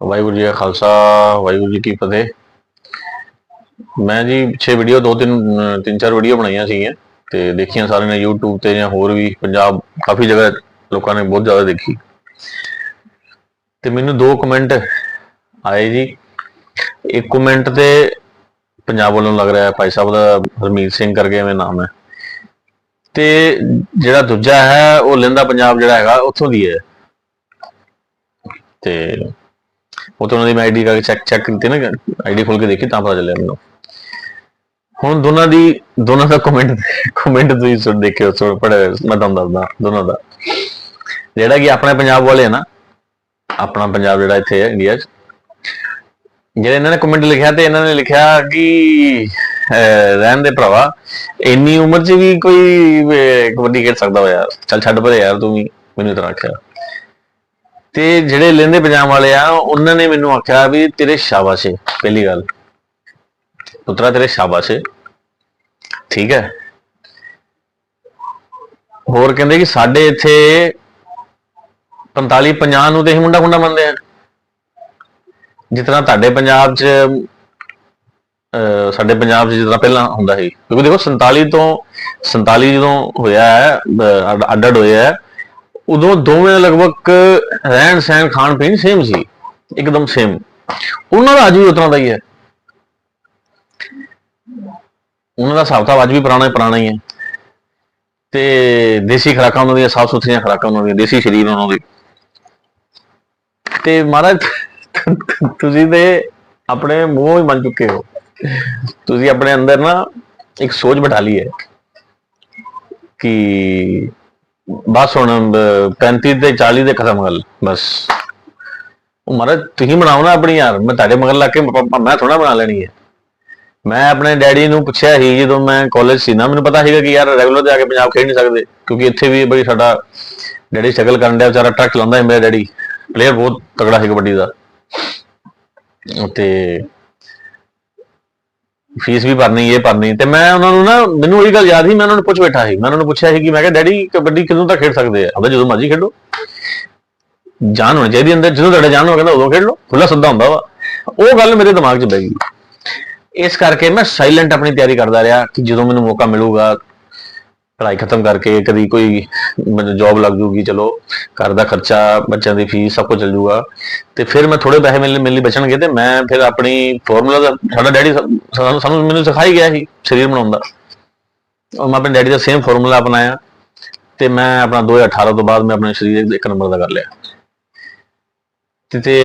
ਵਾਹਿਗੁਰੂ ਜੀ ਕਾ ਖਾਲਸਾ, ਵਾਹਿਗੁਰੂ ਜੀ ਕੀ ਫਤਿਹ। ਮੈਂ ਜੀ ਪਿੱਛੇ ਵੀਡੀਓ ਦੋ ਤਿੰਨ ਤਿੰਨ ਚਾਰ ਵੀਡੀਓ ਬਣਾਈਆਂ ਸੀਗੀਆਂ ਤੇ ਦੇਖੀਆਂ ਸਾਰਿਆਂ ਨੇ YouTube ਤੇ ਜਾਂ ਹੋਰ ਵੀ ਪੰਜਾਬ ਕਾਫੀ ਜਗ੍ਹਾ ਲੋਕਾਂ ਨੇ ਬਹੁਤ ਜ਼ਿਆਦਾ ਦੇਖੀ। ਤੇ ਮੈਨੂੰ ਦੋ ਕਮੈਂਟ ਆਏ ਜੀ। ਇੱਕ ਕਮੈਂਟ ਤੇ ਪੰਜਾਬ ਵੱਲੋਂ ਲੱਗ ਰਿਹਾ ਹੈ ਭਾਈ ਸਾਹਿਬ ਦਾ ਹਰਮੀਤ ਸਿੰਘ ਕਰਕੇ ਐਵੇਂ ਨਾਮ ਹੈ। ਤੇ ਜਿਹੜਾ ਦੂਜਾ ਹੈ, ਉਹ ਲੈਂਦਾ ਪੰਜਾਬ ਜਿਹੜਾ ਹੈਗਾ, ਉੱਥੋਂ ਦੀ ਹੈ। ਤੇ ਉਹ ਤੋਂ ਉਹਨਾਂ ਦੀ ਆਈਡੀ ਕਰਕੇ ਚੈੱਕ ਚੈੱਕ ਕੀਤੀ ਨਾ ਆਈਡੀ ਖੋਲ ਕੇ ਦੇਖੀ ਤਾਂ ਪਤਾ ਚੱਲਿਆ ਮੈਨੂੰ। ਹੁਣ ਦੋਨਾਂ ਦੀ ਦੋਨਾਂ ਦਾ ਕਮੈਂਟ ਕਮੈਂਟ ਤੁਸੀਂ ਸੁਣ ਦੇਖਿਓ ਸੁਣ ਪੜੇ ਮੈਂ ਤੁਹਾਨੂੰ ਦੱਸਦਾ ਦੋਨਾਂ ਦਾ। ਜਿਹੜਾ ਕਿ ਆਪਣੇ ਪੰਜਾਬ ਵਾਲੇ ਆ ਨਾ ਆਪਣਾ ਪੰਜਾਬ ਜਿਹੜਾ ਇੱਥੇ ਹੈ ਇੰਡੀਆ 'ਚ। ਜਿਹੜੇ ਇਹਨਾਂ ਨੇ ਕਮੈਂਟ ਲਿਖਿਆ ਤੇ ਇਹਨਾਂ ਨੇ ਲਿਖਿਆ ਕਿ ਰਹਿਣ ਦੇ ਭਰਾਵਾ ਇੰਨੀ ਉਮਰ 'ਚ ਵੀ ਕੋਈ ਅਹ, ਕਬੱਡੀ ਖੇਡ ਸਕਦਾ ਹੋਇਆ ਚੱਲ ਛੱਡ ਪਰੇ ਯਾਰ ਤੂੰ ਵੀ ਮੈਨੂੰ ਇਤਨਾ ਆਖਿਆ ਤੇ ਜਿਹੜੇ ਲੈਂਦੇ ਪੰਜਾਬ ਵਾਲੇ ਆ ਉਹਨਾਂ ਨੇ ਮੈਨੂੰ ਆਖਿਆ ਵੀ ਤੇਰੇ ਸ਼ਾਬਾਸ਼ ਏ ਪਹਿਲੀ ਗੱਲ। ਪੁੱਤਰਾ ਤੇਰੇ ਸ਼ਾਬਾਸ਼ ਏ। ਠੀਕ ਹੈ। ਹੋਰ ਕਹਿੰਦੇ ਕਿ ਸਾਡੇ ਇੱਥੇ 45 50 ਨੂੰ ਤੇ ਅਸੀਂ ਮੁੰਡਾ ਮੁੰਡਾ ਮੰਨਦੇ ਆ ਜਿਤਨਾ ਤੁਹਾਡੇ ਪੰਜਾਬ 'ਚ ਅਹ, ਸਾਡੇ ਪੰਜਾਬ 'ਚ ਜਿਤਨਾ ਪਹਿਲਾਂ ਹੁੰਦਾ ਸੀ। ਕਿਉਂਕਿ ਦੇਖੋ 47 ਤੋਂ 47 ਜਦੋਂ ਹੋਇਆ ਹੈ ਅੱਡ- ਅੱਡ ਅੱਡ ਹੋਇਆ ਹੈ ਉਦੋਂ ਦੋਵੇਂ ਲਗਭਗ ਰਹਿਣ ਸਹਿਣ, ਖਾਣ ਪੀਣ ਸੇਮ ਸੀ, ਇੱਕਦਮ ਸੇਮ ਉਹਨਾਂ ਦਾ ਅੱਜ ਵੀ ਉਤਨਾ ਦਾ ਹੀ ਹੈ। ਉਹਨਾਂ ਦਾ ਹਿਸਾਬ ਤਾਂ ਅੱਜ ਵੀ ਪੁਰਾਣਾ ਪੁਰਾਣਾ ਹੀ ਹੈ। ਤੇ ਦੇਸੀ ਖੁਰਾਕਾਂ ਉਹਨਾਂ ਦੀਆਂ ਸਾਫ਼ ਸੁਥਰੀਆਂ ਖੁਰਾਕਾਂ ਉਹਨਾਂ ਦੀਆਂ, ਦੇਸੀ ਸ਼ਰੀਰ ਉਹਨਾਂ ਦੇ। ਤੇ ਮਹਾਰਾਜ, ਤੁਸੀਂ ਤੇ ਆਪਣੇ ਮੂੰਹ ਹੀ ਮੰਨ ਚੁੱਕੇ ਹੋ। ਤੁਸੀਂ ਆਪਣੇ ਅੰਦਰ ਨਾ ਇੱਕ ਸੋਚ ਬਿਠਾ ਲਈ ਹੈ ਕਿ ਬਸ ਹੁਣ ਬ- 35 ਤੇ 40 ਦੇ ਖਤਮ ਗੱਲ, ਬਸ। ਉਹ ਮਹਾਰਾਜ, ਤੁਸੀਂ ਬਣਾਓ ਨਾ ਆਪਣੀ ਯਾਰ, ਮੈਂ ਤੁਹਾਡੇ ਮਗਰ ਲੱਗ ਕੇ ਮੈਂ ਥੋੜਾ ਬਣਾ ਲੈਣੀ ਹੈ। ਮੈਂ ਆਪਣੇ ਡੈਡੀ ਨੂੰ ਪੁੱਛਿਆ ਸੀ, ਜਦੋਂ ਮੈਂ ਕਾਲਜ ਸੀ ਨਾ, ਮੈਨੂੰ ਪਤਾ ਸੀਗਾ ਕਿ ਯਾਰ ਰੈਗੂਲਰ ਤੇ ਆ ਕੇ ਪੰਜਾਬ ਖੇਡ ਨਹੀਂ ਸਕਦੇ, ਕਿਉਂਕਿ ਇੱਥੇ ਵੀ ਬੜੀ ਸਾਡਾ ਡੈਡੀ ਸਟਰਗਲ ਕਰਨ ਡਿਆ, ਵਿਚਾਰਾ ਟਰੱਕ ਚਲਾਉਂਦਾ ਹੈ ਮੇਰਾ ਡੈਡੀ। ਪਲੇਅਰ ਬਹੁਤ ਤਗੜਾ ਸੀ ਕਬੱਡੀ ਦਾ। ਤੇ ਫੀਸ ਵੀ ਭਰਨੀ, ਇਹ ਭਰਨੀ। ਤੇ ਮੈਂ ਉਹਨਾਂ ਨੂੰ ਨਾ, ਮੈਨੂੰ ਉਹੀ ਗੱਲ ਯਾਦ ਸੀ, ਮੈਂ ਉਹਨਾਂ ਨੂੰ ਪੁੱਛ ਬੈਠਾ ਸੀ। ਮੈਂ ਉਹਨਾਂ ਨੂੰ ਪੁੱਛਿਆ ਸੀ ਕਿ ਮੈਂ ਕਿਹਾ, ਡੈਡੀ, ਕਬੱਡੀ ਕਿਦੋਂ ਤੱਕ ਖੇਡ ਸਕਦੇ ਆ? ਅਬੇ ਜਦੋਂ ਮਰਜ਼ੀ ਖੇਡੋ। ਜਾਨ ਹੋਣੀ ਚਾਹੀਦੀ ਅੰਦਰ। ਜਦੋਂ ਤੁਹਾਡਾ ਜਾਨ ਹੋ ਕਹਿੰਦਾ, ਉਦੋਂ ਖੇਡ ਲਓ। ਖੁੱਲਾ ਸੱਦਾ ਹੁੰਦਾ ਵਾ। ਉਹ ਗੱਲ ਮੇਰੇ ਦਿਮਾਗ 'ਚ ਬਹਿ ਗਈ। ਇਸ ਕਰਕੇ ਮੈਂ ਸਾਇਲੈਂਟ ਆਪਣੀ ਤਿਆਰੀ ਕਰਦਾ ਰਿਹਾ ਕਿ ਜਦੋਂ ਮੈਨੂੰ ਮੌਕਾ ਮਿਲੂਗਾ ਪੜ੍ਹਾਈ ਖਤਮ ਕਰਕੇ ਕਦੀ ਕੋਈ ਮੈਨੂੰ ਜੌਬ ਲੱਗ ਜੂਗੀ, ਚਲੋ ਘਰ ਦਾ ਖਰਚਾ, ਬੱਚਿਆਂ ਦੀ ਫੀਸ ਸਭ ਕੁਝ ਚੱਲ ਜੂਗਾ। ਤੇ ਫਿਰ ਮੈਂ ਥੋੜੇ ਪੈਸੇ ਮਿਲਣ, ਮਿਲਣੀ ਬਚਣਗੇ ਤੇ ਮੈਂ ਫਿਰ ਆਪਣੀ ਫਾਰਮੂਲਾ ਦਾ ਸਾਡਾ ਡੈਡੀ ਸਾਨੂੰ ਸਾਨੂੰ ਮੈਨੂੰ ਸਿਖਾਈ ਗਿਆ ਸੀ ਸਰੀਰ ਬਣਾਉਣ ਦਾ। ਔਰ ਮੈਂ ਆਪਣੇ ਡੈਡੀ ਦਾ ਸੇਮ ਫਾਰਮੂਲਾ ਅਪਣਾਇਆ ਤੇ ਮੈਂ ਆਪਣਾ 2018 ਤੋਂ ਬਾਅਦ ਮੈਂ ਆਪਣੇ ਸਰੀਰ ਇੱਕ ਨੰਬਰ ਦਾ ਕਰ ਲਿਆ। ਤੇ